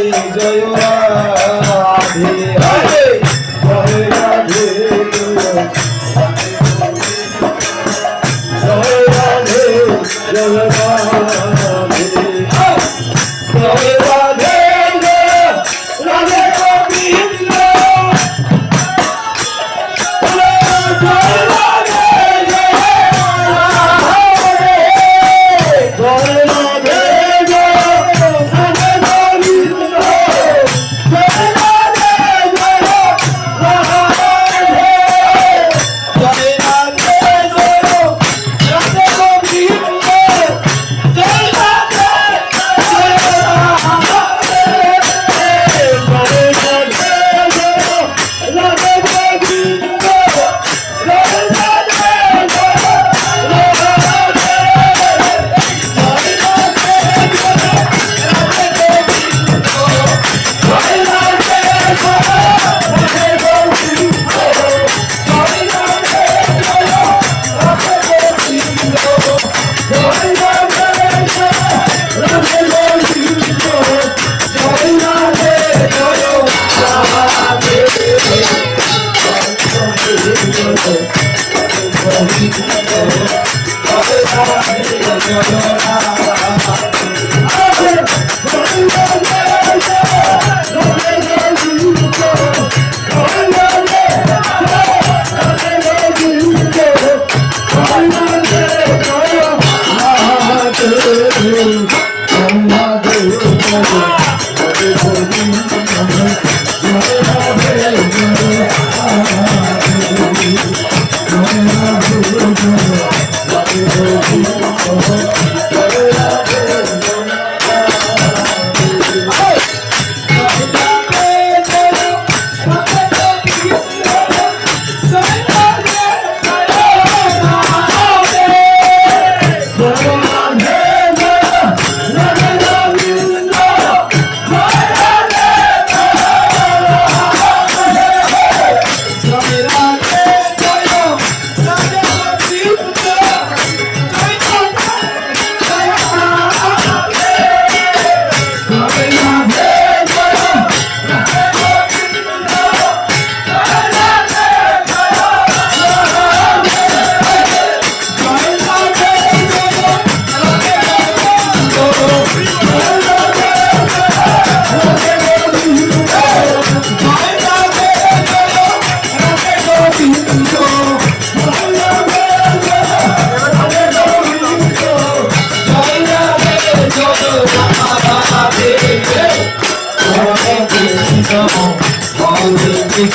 一个拥抱。I'm not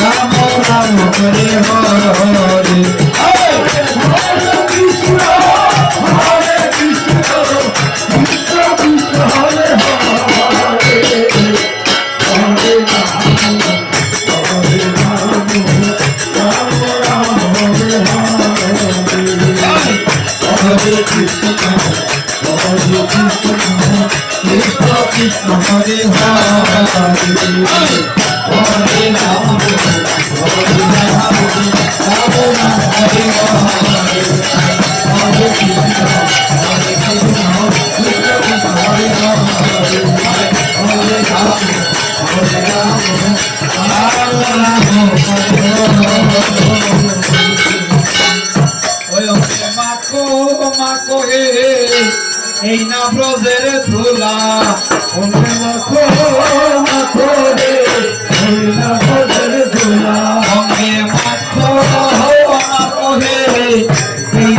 Ram Ram Hare Hare Krishna Hare Krishna Krishna Krishna Hare Krishna Hare Hare এই না ব্রজের ধুলা ওকে মাখো মাখো রে। Hallelujah.